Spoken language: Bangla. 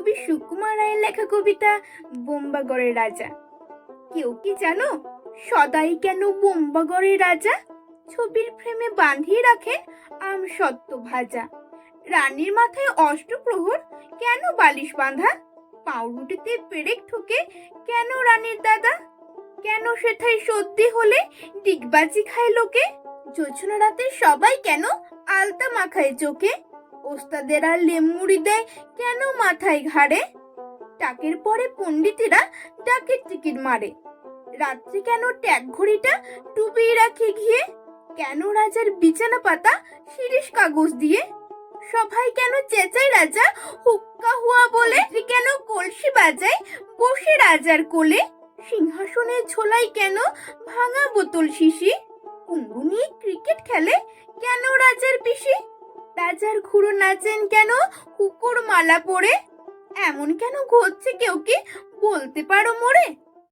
কবি সুকুমার রায়ের লেখা কবিতা বোম্বাগড়ের রাজা। কেউ কি জানো সদাই কেন বোম্বাগড়ের রাজা? ছবির ফ্রেমে বাঁধিয়ে রাখেন আম সত্য ভাজা। রানীর মাথায় অষ্টপ্রহর কেন বালিশ বাঁধা? পাউরুটিতে পেরেক ঠুকে কেন রানীর দাদা? কেন সেথায় সর্দি হলে ডিগবাজি খায় লোকে? জোছনা রাতে সবাই কেন আলতা মাখায় চোখে? ওস্তাদেরা লেমুড়ি দেয় কেন মাথায় ঘাড়ে? টাকের পরে পণ্ডিতেরা ডাকের টিকিট মারে। রাত্রে কেন ট্যাগ ঘড়িটা ডুবিয়ে রাখে ঘিয়ে? কেন রাজার বিছানা পাতা শিরিষ কাগজ দিয়ে? সবাই কেন চেঁচায় রাজা হুক্কা হুয়া বলে? কেন কলসি বাজায় বসে রাজার কোলে? সিংহাসনে ঝোলাই কেন ভাঙা বোতল শিশি? কুম্ভু নিয়ে ক্রিকেট খেলে কেন রাজার পিসি? রাজার খুঁড়ো নাচেন কেন? কুকুর মালা পরে? এমন কেন ঘুরছে কেউ কি? বলতে পারো মোরে।